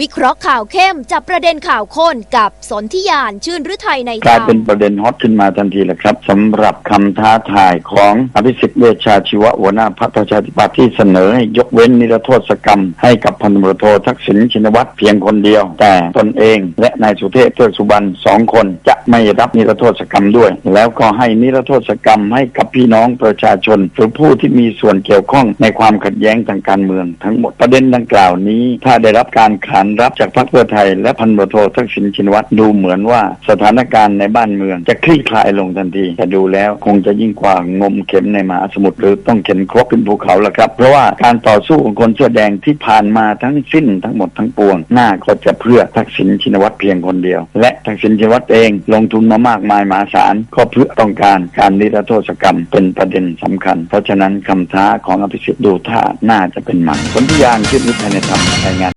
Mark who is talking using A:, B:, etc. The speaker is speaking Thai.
A: วิเคราะห์ข่าวเข้มจับประเด็นข่าวข้นกับสนธิยานชื่นฤทัยใน
B: กลายเป็นประเด็นฮอตขึ้นมาทันทีแหละครับสำหรับคำท้าทายของอภิสิทธิ์เวชชาชีวะหัวหน้าพรรคประชาธิปัตย์ที่เสนอให้ยกเว้นนิรโทษกรรม ให้กับพันตำรวจโททักษิณชินวัตรเพียงคนเดียว แต่ตนเองและนายสุเทพเทือกสุบรรณสองคนจะไม่รับนิรโทษกรรมด้วย แล้วก็ให้นิรโทษกรรมให้กับพี่น้องประชาชนหรือผู้ที่มีส่วนเกี่ยวข้องในความขัดแย้งทางการเมืองทั้งหมดประเด็นดังกล่าวนี้ ถ้าได้รับการขานรับจากพรรคเพื่อไทย และพันตำรวจโททักษิณชินวัตรดูเหมือนว่าสถานการณ์ในบ้านเมือง จะคลี่คลายลงทันที แต่ดูแล้วคงจะยิ่งกว่างมเข็มในมหาสมุทรหรือต้องเข็นครกขึ้นภูเขาละครับ เพราะว่าการต่อสู้ของคนเสื้อแดงที่ผ่านมาทั้งสิ้นทั้งหมดทั้งปวง หน้าก็จะเพื่อทักษิณชินวัตรเพียงคนเดียว และทักษิณชินวัตรเองลงทุนมามากมายมหาศาลก็เพื่อต้องการการนิรโทษกรรมเป็นประเด็นสำคัญ เพราะฉะนั้นคำท้าของอภิสิทธิ์ดูท่าน่าจะเป็นหมันสนธิยานชื่อนิทานในธรรมรายงาน